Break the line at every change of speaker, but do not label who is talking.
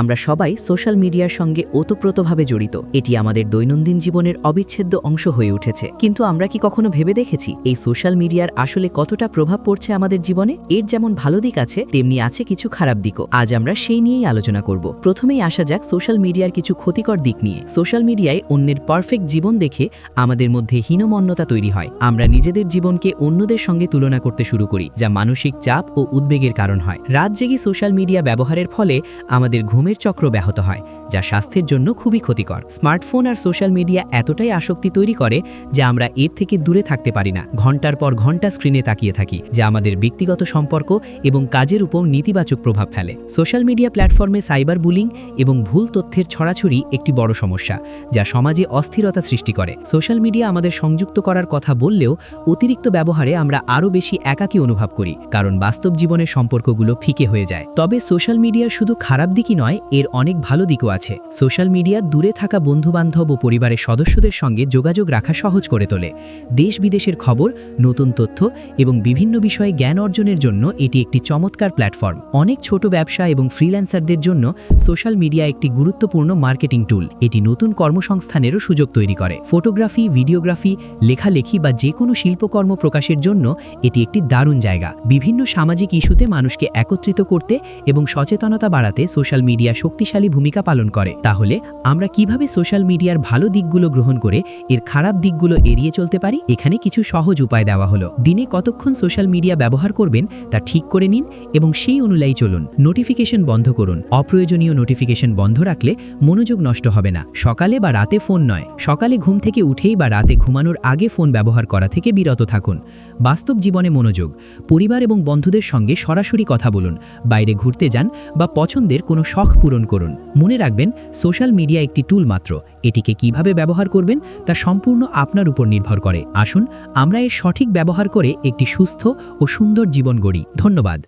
আমরা সবাই সোশ্যাল মিডিয়ার সঙ্গে ওতপ্রোতভাবে জড়িত। এটি আমাদের দৈনন্দিন জীবনের অবিচ্ছেদ্য অংশ হয়ে উঠেছে। কিন্তু আমরা কি কখনো ভেবে দেখেছি এই সোশ্যাল মিডিয়ার আসলে কতটা প্রভাব পড়ছে আমাদের জীবনে? এর যেমন ভালো দিক আছে, তেমনি আছে কিছু খারাপ দিকও। আজ আমরা সেই নিয়েই আলোচনা করব। প্রথমেই আসা যাক সোশ্যাল মিডিয়ার কিছু ক্ষতিকর দিক নিয়ে। সোশ্যাল মিডিয়ায় অন্যের পারফেক্ট জীবন দেখে আমাদের মধ্যে হীনমন্যতা তৈরি হয়। আমরা নিজেদের জীবনকে অন্যদের সঙ্গে তুলনা করতে শুরু করি, যা মানসিক চাপ ও উদ্বেগের কারণ হয়। রাত জেগে সোশ্যাল মিডিয়া ব্যবহারের ফলে আমাদের ঘুমের চক্র ব্যাহত হয়, যা স্বাস্থ্যের জন্য খুবই ক্ষতিকর। স্মার্টফোন আর সোশ্যাল মিডিয়া এতটাই আসক্তি তৈরি করে যে আমরা এর থেকে দূরে থাকতে পারি না। ঘণ্টার পর ঘণ্টা স্ক্রিনে তাকিয়ে থাকি, যা আমাদের ব্যক্তিগত সম্পর্ক এবং কাজের উপর নেতিবাচক প্রভাব ফেলে। সোশ্যাল মিডিয়া প্ল্যাটফর্মে সাইবার বুলিং এবং ভুল তথ্যের ছড়াছড়ি একটি বড় সমস্যা, যা সমাজে অস্থিরতা সৃষ্টি করে। সোশ্যাল মিডিয়া আমাদের সংযুক্ত করার কথা বললেও অতিরিক্ত ব্যবহারে আমরা আরও বেশি একাকী অনুভব করি, কারণ বাস্তব জীবনের সম্পর্কগুলো ফিকে হয়ে যায়। তবে সোশ্যাল মিডিয়ার শুধু খারাপ দিকই নয় এর অনেক ভালো দিকও আছে। সোশ্যাল মিডিয়া দূরে থাকা বন্ধুবান্ধব ও পরিবারের সদস্যদের সঙ্গে যোগাযোগ রাখা সহজ করে তোলে। দেশ বিদেশের খবর, নতুন তথ্য এবং বিভিন্ন বিষয়ে জ্ঞান অর্জনের জন্য এটি একটি চমৎকার প্ল্যাটফর্ম। অনেক ছোট ব্যবসা এবং ফ্রিল্যান্সারদের জন্য সোশ্যাল মিডিয়া একটি গুরুত্বপূর্ণ মার্কেটিং টুল। এটি নতুন কর্মসংস্থানেরও সুযোগ তৈরি করে। ফটোগ্রাফি, ভিডিওগ্রাফি, লেখালেখি বা যে কোনো শিল্পকর্ম প্রকাশের জন্য এটি একটি দারুণ জায়গা। বিভিন্ন সামাজিক ইস্যুতে মানুষকে একত্রিত করতে এবং সচেতনতা বাড়াতে সোশ্যাল মিডিয়া শক্তিশালী ভূমিকা পালন করে। তাহলে, আমরা কীভাবে সোশ্যাল মিডিয়ার ভালো দিকগুলো গ্রহণ করে এর খারাপ দিকগুলো এড়িয়ে চলতে পারি? এখানে কিছু সহজ উপায় দেওয়া হলো। দিনে কতক্ষণ সোশ্যাল মিডিয়া ব্যবহার করবেন তা ঠিক করে নিন এবং সেই অনুযায়ী চলুন। নোটিফিকেশন বন্ধ করুন। অপ্রয়োজনীয় নোটিফিকেশন বন্ধ রাখলে মনোযোগ নষ্ট হবে না। সকালে বা রাতে ফোন নয়। সকালে ঘুম থেকে উঠেই বা রাতে ঘুমানোর আগে ফোন ব্যবহার করা থেকে বিরত থাকুন। বাস্তব জীবনে মনোযোগ। পরিবার এবং বন্ধুদের সঙ্গে সরাসরি কথা বলুন। বাইরে ঘুরতে যান বা পছন্দের কোনো শখ পূরণ করুন। মনে রাখবেন, সোশ্যাল মিডিয়া একটি টুল মাত্র। এটিকে কীভাবে ব্যবহার করবেন, তা সম্পূর্ণ আপনার উপর নির্ভর করে। আসুন, আমরা এর সঠিক ব্যবহার করে একটি সুস্থ ও সুন্দর জীবন গড়ি। ধন্যবাদ।